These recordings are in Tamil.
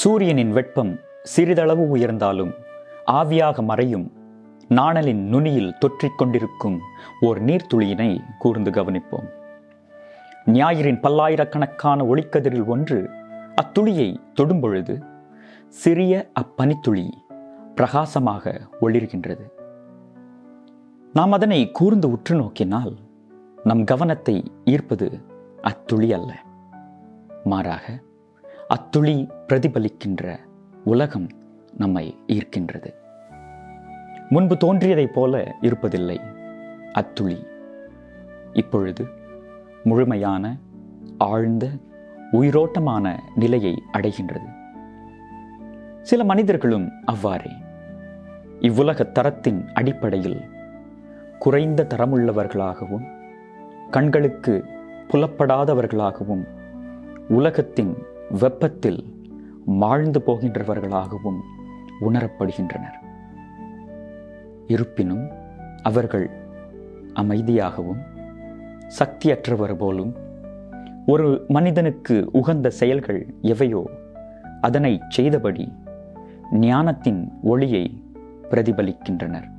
சூரியனின் வெப்பம் சிறிதளவு உயர்ந்தாலும் ஆவியாக மறையும் நாணலின் நுனியில் தொற்றிக் கொண்டிருக்கும் ஓர் நீர்த்துளியினை கூர்ந்து கவனிப்போம். ஞாயிறின் பல்லாயிரக்கணக்கான ஒளிக்கதிரில் ஒன்று அத்துளியை தொடும்பொழுது சிறிய அப்பனித்துளி பிரகாசமாக ஒளிர்கின்றது. நாம் அதனை கூர்ந்து உற்று நோக்கினால் நம் கவனத்தை ஈர்ப்பது அத்துளி அல்ல. மாறாக அத்துளி பிரதிபலிக்கின்ற உலகம் நம்மை ஈர்க்கின்றது. முன்பு தோன்றியதைப் போல இருப்பதில்லை அத்துளி. இப்பொழுது முழுமையான ஆழ்ந்த உயிரோட்டமான நிலையை அடைகின்றது. சில மனிதர்களும் அவ்வாறே. இவ்வுலக தரத்தின் அடிப்படையில் குறைந்த தரமுள்ளவர்களாகவும் கண்களுக்கு புலப்படாதவர்களாகவும் உலகத்தின் வெப்பத்தில் மாழ்ந்து போகின்றவர்களாகவும் உணரப்படுகின்றனர். இருப்பினும் அவர்கள் அமைதியாகவும் சக்தியற்றவர் போலும் ஒரு மனிதனுக்கு உகந்த செயல்கள் எவையோ அதனை செய்தபடி ஞானத்தின் ஒளியை பிரதிபலிக்கின்றனர்.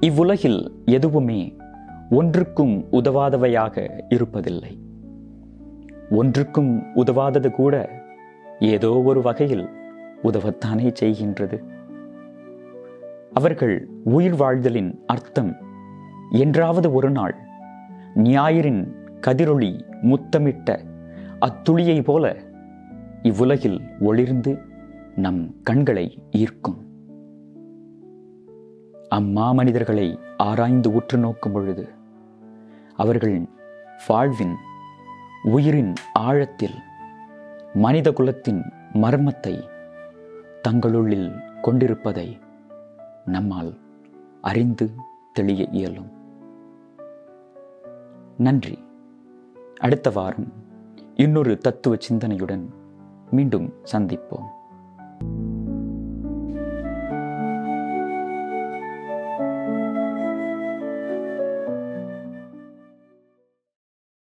இவ்வுலகில் எதுவுமே ஒன்றுக்கும் உதவாதவையாக இருப்பதில்லை. ஒன்றுக்கும் உதவாதது கூட ஏதோ ஒரு வகையில் உதவத்தானே செய்கின்றது. அவர்கள் உயிர் வாழ்தலின் அர்த்தம் என்றாவது ஒரு நாள் ஞாயிறின் கதிரொளி முத்தமிட்ட அத்துளியை போல இவ்வுலகில் ஒளிர்ந்து நம் கண்களை ஈர்க்கும். அம்மா மனிதர்களை ஆராய்ந்து உற்று நோக்கும் பொழுது அவர்கள் வாழ்வின் உயிரின் ஆழத்தில் மனித குலத்தின் மர்மத்தை தங்களுள்ளில் கொண்டிருப்பதை நம்மால் அறிந்து தெளிய இயலும். நன்றி. அடுத்த வாரம் இன்னொரு தத்துவ சிந்தனையுடன் மீண்டும் சந்திப்போம்.